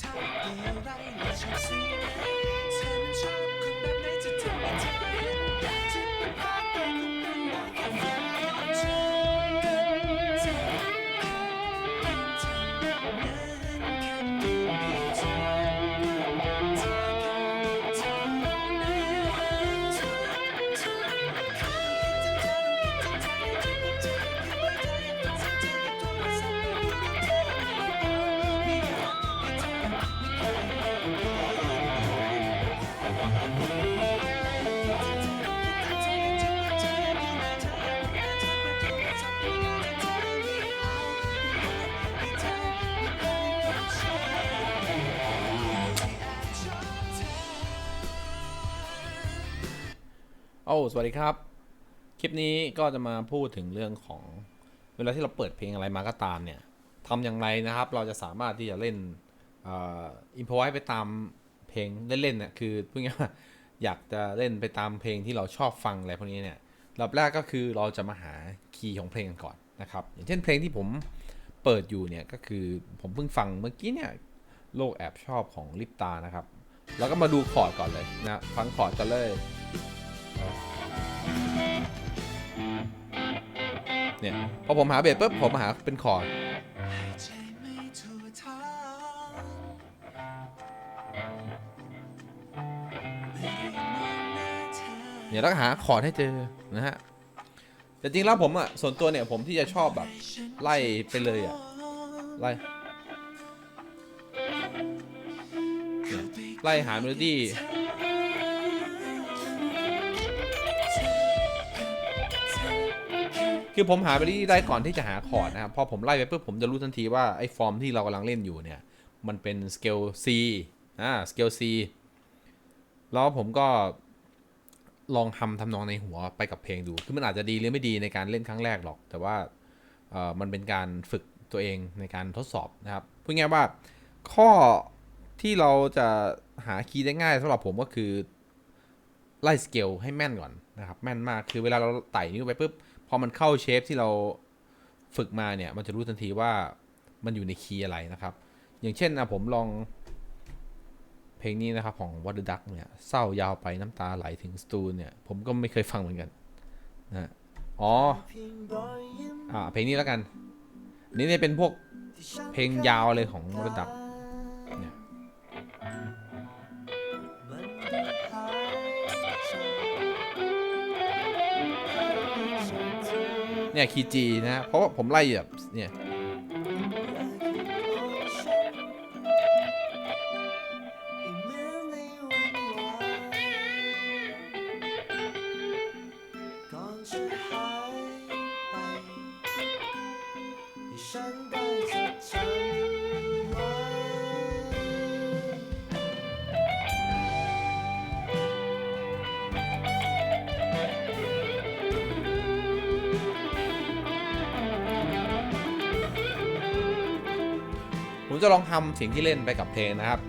ทำอะไรและชอบเสีย อ้สวัสดีครับ คลิปนี้ก็จะมาพูดถึงเรื่องของ เวลาที่เราเปิดเพลงอะไรมาก็ตามเนี่ยทำอย่างไรนะครับ เราจะสามารถที่จะเล่นอินพอไว้ไปตามเพลงเล่นๆเนี่ยคือพูดง่ายอยากจะเล่นไปตามเพลงที่เราชอบฟังอะไรพวกนี้เนี่ยลำดับแรกก็คือเราจะมาหาคีย์ของเพลงกันก่อนนะครับ อย่างเช่นเพลงที่ผมเปิดอยู่เนี่ยก็คือผมเพิ่งฟังเมื่อกี้เนี่ยโลกแอบชอบของลิปตานะครับ แล้วก็มาดูคอร์ดก่อนเลยนะฟังคอร์ดกันเลย เนี่ยพอผมหาเบสปุ๊บผมหาเป็นคอร์ดเนี่ยต้องหาคอร์ดให้เจอนะฮะแต่จริงแล้วผมอะส่วนตัวเนี่ยผมที่จะชอบแบบไล่ไปเลยอะไล่ไล่หาเมโลดี้ คือผมหาเมโลดี้ได้ก่อนที่จะหาคอร์ดนะครับพอผมไล่ไปปุ๊บผมจะรู้ทันทีว่าไอ้ฟอร์มที่เรากำลังเล่นอยู่เนี่ย มันเป็นสเกล C อ่าสเกล C แล้วผมก็ลองทำทำนองในหัวไปกับเพลงดู คือมันอาจจะดีหรือไม่ดีในการเล่นครั้งแรกหรอก แต่ว่าเออมันเป็นการฝึกตัวเองในการทดสอบนะครับพูดง่ายว่าข้อที่เราจะหาคีย์ได้ง่ายสำหรับผมก็คือไล่สเกลให้แม่นก่อนนะครับ แม่นมากคือเวลาเราไต่นิ้วไปปุ๊บ อมันเข้าเชฟที่เราฝึกมาเนี่ย มันจะรู้ทันทีว่ามันอยู่ในคีย์อะไรนะครับ อย่างเช่นนะผมลองเพลงนี้นะครับของ What the Duck เนี่ยเศร้ายาวไปน้ำตาไหลถึงสตูนเนี่ย ผมก็ไม่เคยฟังเหมือนกันนะอ๋ออ่าเพลงนี้แล้วกัน นี่เนี่ยเป็นพวกเพลงยาวเลยของ What the Duck เนี่ยคีจีนะเพราะว่าผมไล่แบบเนี่ย จะลองทำเสียงที่เล่นไปกับเพลงนะครับ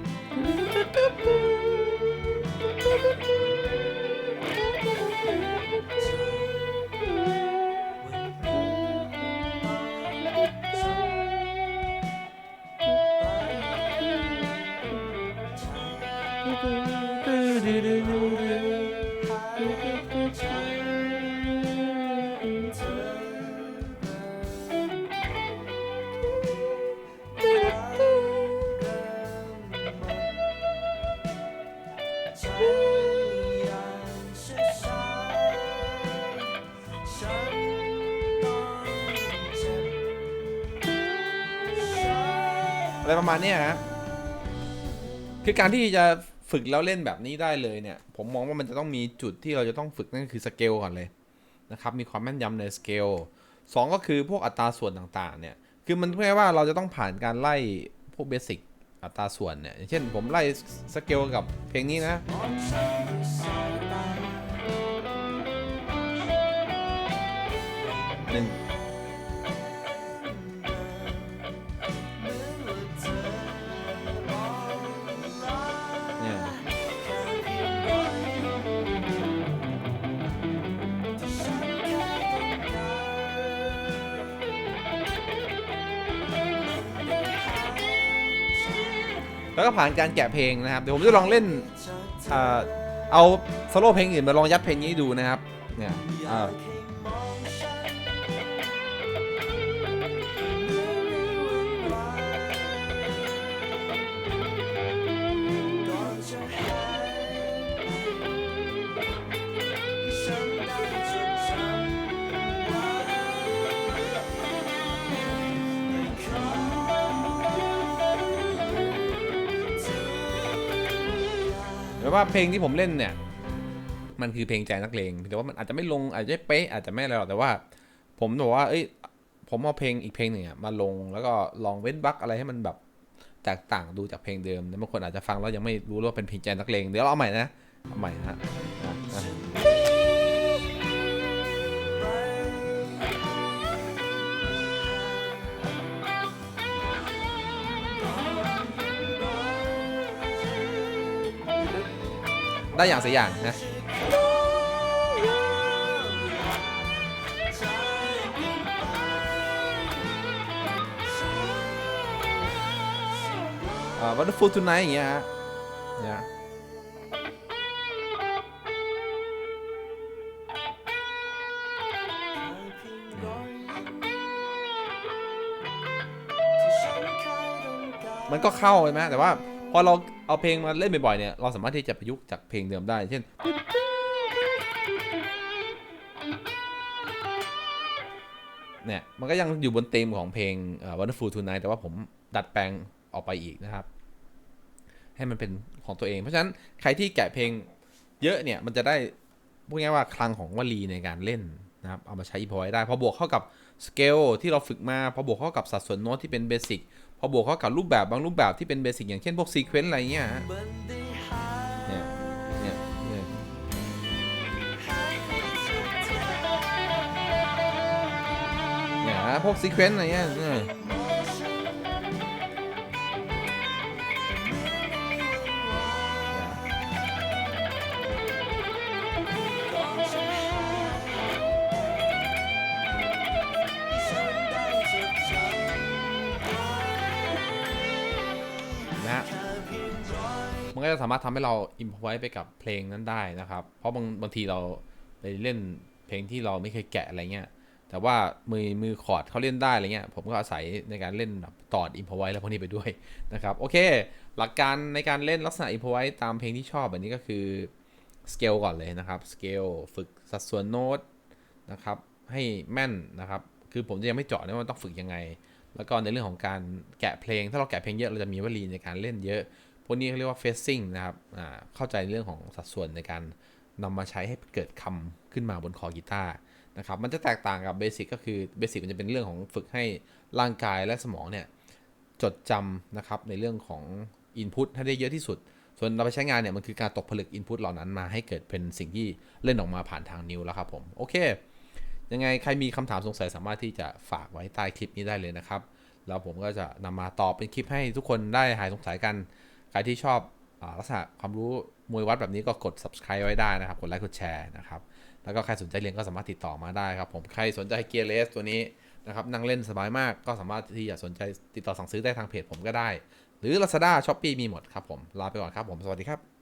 อะไรประมาณเนี้ยฮะคือการที่จะฝึกแล้วเล่นแบบนี้ได้เลยเนี่ย ผมมองว่ามันจะต้องมีจุดที่เราจะต้องฝึกนั่นคือสเกลก่อนเลยนะครับมีความแม่นยำในสเกลสองก็คือพวกอัตราส่วนต่างๆเนี่ยคือมันแค่ว่าเราจะต้องผ่านการไล่พวกเบสิกอัตราส่วนเนี่ยเช่นผมไล่สเกลกับเพลงนี้นะ หนึ่ง แล้วก็ผ่านการแกะเพลงนะครับ เดี๋ยวผมจะลองเล่นเอาโซโล่เพลงอื่นมาลองยัดเพลงนี้ดูนะครับเนี่ย อ่ว่าเพลงที่ผมเล่นเนี่ย มันคือเพลงใจนักเลงแต่ว่ามันอาจจะไม่ลงอาจจะไม่เป๊ะอาจจะไม่อะไรหรอกแต่ว่า ผมบอกว่า เอ้ย ผมเอาเพลงอีกเพลงหนึ่งมาลงแล้วก็ลองเว้นบั๊กอะไรให้มันแบบแตกต่างดูจากเพลงเดิมแล้วบางคนอาจจะฟังแล้วยังไม่รู้ว่าเป็นเพลงใจนักเลงเดี๋ยวเราเอาใหม่นะเอาใหม่นะ ได้อย่างเสียอย่างนะอ่า Wonderful Tonight อย่างเงี้ยฮะเนี่ยมันก็เข้าใช่ไหมแต่ว่าพอเรา เอาเพลงมาเล่นบ่อยๆเนี่ยเราสามารถที่จะประยุกต์จากเพลงเดิมได้ เช่น เนี่ยมันก็ยังอยู่บนธีมของเพลง Wonderful Tonight แต่ว่าผมดัดแปลงออกไปอีกนะครับ ให้มันเป็นของตัวเอง เพราะฉะนั้นใครที่แกะเพลงเยอะเนี่ยมันจะได้พูดง่ายว่าคลังของวลีในการเล่นนะครับเอามาใช้อีพอยได้พอบวกเข้ากับสเกลที่เราฝึกมาพอบวกเข้ากับสัดส่วนโน้ตที่เป็นเบสิก อ บวกเข้ากับรูปแบบบางรูปแบบที่เป็นเบสิกอย่างเช่นพวกซีเควนต์อะไรเงี้ยฮะเนี่ยเนี่ยเนี่ยเนี่ยฮะพวกซีเควนต์อะไรเงี้ย มันก็จะสามารถทำให้เราอิมพอไว้ไปกับเพลงนั้นได้นะครับ เพราะบางบางทีเราไปเล่นเพลงที่เราไม่เคยแกะอะไรเงี้ย แต่ว่ามือมือคอร์ดเขาเล่นได้อะไรเงี้ย ผมก็อาศัยในการเล่นแบบตอดอิมพอไว้แล้วพวกนี้ไปด้วยนะครับ โอเค หลักการในการเล่นลักษณะอิมพอไว้ตามเพลงที่ชอบแบบนี้ก็คือสเกลก่อนเลยนะครับสเกลฝึกสัดส่วนโน้ตนะครับให้แม่นนะครับ คือผมจะยังไม่เจาะนะว่าต้องฝึกยังไง แล้วก็ในเรื่องของการแกะเพลง ถ้าเราแกะเพลงเยอะเราจะมีวลีในการเล่นเยอะ พวกนี้เขาเรียกว่า facing นะครับเข้าใจเรื่องของสัดส่วนในการนำมาใช้ให้เกิดคำขึ้นมาบนคอกีตาร์นะครับ มันจะแตกต่างกับเบสิกก็คือเบสิกมันจะเป็นเรื่องของฝึกให้ร่างกายและสมองเนี่ยจดจำนะครับในเรื่องของ Input ให้ได้เยอะที่สุด ส่วนเราไปใช้งานเนี่ยมันคือการตกผลึก Input เหล่านั้นมาให้เกิดเป็นสิ่งที่เล่นออกมาผ่านทางนิ้วแล้วครับผม โอเค ยังไงใครมีคำถามสงสัยสามารถที่จะฝากไว้ใต้คลิปนี้ได้เลยนะครับ แล้วผมก็จะนำมาตอบเป็นคลิปให้ทุกคนได้หายสงสัยกัน ใครที่ชอบลักษณะความรู้มวยวัดแบบนี้ก็กด subscribe ไว้ได้นะครับ กดไลค์กดแชร์นะครับ แล้วก็ใครสนใจเรียนก็สามารถติดต่อมาได้ครับ ผมใครสนใจเกียร์เลสตัวนี้นะครับนั่งเล่นสบายมากก็สามารถที่จะสนใจติดต่อสั่งซื้อได้ทางเพจผมก็ได้ หรือ Lazada Shopee มีหมดครับผมลาไปก่อนครับผมสวัสดีครับ